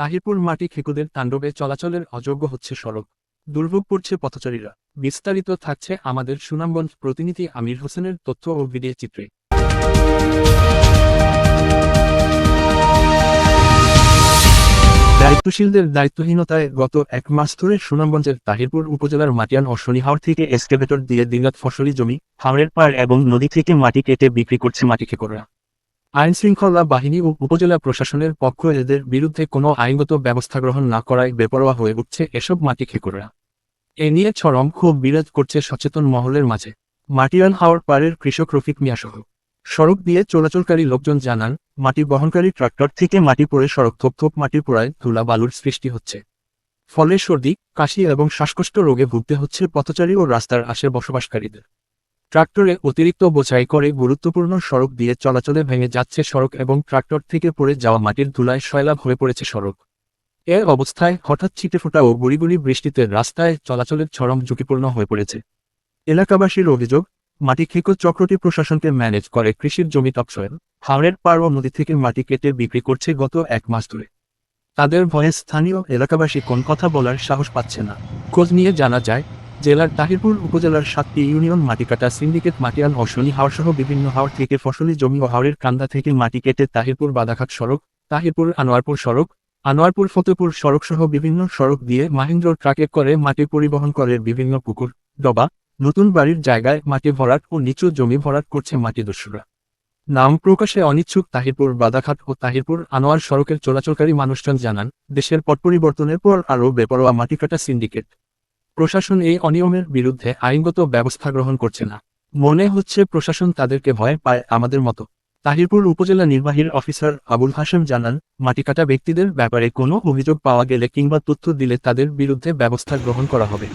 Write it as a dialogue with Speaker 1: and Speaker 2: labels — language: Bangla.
Speaker 1: তাহিরপুর মাটি খেকুদের তাণ্ডবে চলাচলের অযোগ্য হচ্ছে সড়ক। দুর্ভোগ পড়ছে পথচারীরা। বিস্তারিত থাকছে আমাদের সুনামগঞ্জ প্রতিনিধি আমির হোসেনের তথ্য ও ভিডিও চিত্রে। দায়িত্বশীলদের দায়িত্বহীনতায় গত এক মাস ধরে সুনামগঞ্জের তাহিরপুর উপজেলার মাটিয়ান ও শনিহাওর থেকে এসকেভেটর দিয়ে দিনরাত ফসলি জমি হাওড়ের পাড় এবং নদী থেকে মাটি কেটে বিক্রি করছে মাটি খেকোররা আইন শৃঙ্খলা বাহিনী ও উপজেলা প্রশাসনের পক্ষ এদের বিরুদ্ধে কোনো আইনগত ব্যবস্থা গ্রহণ না করায় বেপরোয়া হয়ে উঠছে এসব মাটি খেকোররা এ নিয়ে চরম ক্ষোভ বিরাজ করছে সচেতন মহলের মাঝে। মাটিয়ান হাওয়ার পাড়ের কৃষক রফিক মিয়াসহ। সড়ক দিয়ে চলাচলকারী লোকজন জানান, মাটি বহনকারী ট্রাক্টর থেকে মাটি পড়ে সড়ক থোপ মাটি পোড়ায় ধুলা বালুর সৃষ্টি হচ্ছে। ফলে সর্দি, কাশি এবং শ্বাসকষ্ট রোগে ভুগতে হচ্ছে পথচারী ও রাস্তার আশে বসবাসকারীদের। ট্রাক্টরে অতিরিক্ত বোঝাই করে গুরুত্বপূর্ণ সড়ক দিয়ে চলাচলে ভেঙে যাচ্ছে সড়ক এবং ট্রাক্টর থেকে পড়ে যাওয়া মাটির ধুলায় সয়লাভ হয়ে পড়েছে সড়ক। এর অবস্থায় হঠাৎ ছিটেফোঁটা ও গুড়ি বৃষ্টিতে রাস্তায় চলাচলের চরম ঝুঁকিপূর্ণ হয়ে পড়েছে। এলাকাবাসীর অভিযোগ, মাটি খেকো চক্রটি প্রশাসনকে ম্যানেজ করে কৃষির জমি টপসয়েল হাওড়ের পাড় ও নদী থেকে মাটি কেটে বিক্রি করছে গত এক মাস ধরে। তাদের ভয়ে স্থানীয় এলাকাবাসী কোন কথা বলার সাহস পাচ্ছে না। খোঁজ নিয়ে জানা যায় জেলার তাহিরপুর উপজেলার সাতটি ইউনিয়ন মাটি কাটা, সিন্ডিকেট মাটিয়ান ও শনি হাওড় সহ বিভিন্ন হাওড় থেকে ফসলি জমি ও হাওড়ের কান্দা থেকে মাটি কেটে তাহিরপুর বাদাঘাট সড়ক, তাহিরপুর আনোয়ারপুর সড়ক, আনোয়ারপুর ফতেপুর সড়ক সহ বিভিন্ন সড়ক দিয়ে মাহেন্দ্র ট্রাকে করে মাটি পরিবহন করে বিভিন্ন পুকুর, ডবা, নতুন বাড়ির জায়গায় মাটি ভরাট ও নিচু জমি ভরাট করছে মাটি দস্যুরা। নাম প্রকাশে অনিচ্ছুক তাহিরপুর বাদাঘাট ও তাহিরপুর আনোয়ার সড়কের চলাচলকারী মানুষজন জানান, দেশের পট পরিবর্তনের পর আরও বেপরোয়া মাটি কাটা সিন্ডিকেট। প্রশাসন এই অনিয়মের বিরুদ্ধে আইনগত ব্যবস্থা গ্রহণ করছে না। মনে হচ্ছে প্রশাসন তাদেরকে ভয় পায় আমাদের মতো। তাহিরপুর উপজেলা নির্বাহীর অফিসার আবুল হাসেম জানান মাটি কাটা ব্যক্তিদের ব্যাপারে কোনো অভিযোগ পাওয়া গেলে কিংবা তথ্য দিলে তাদের বিরুদ্ধে ব্যবস্থা গ্রহণ করা হবে।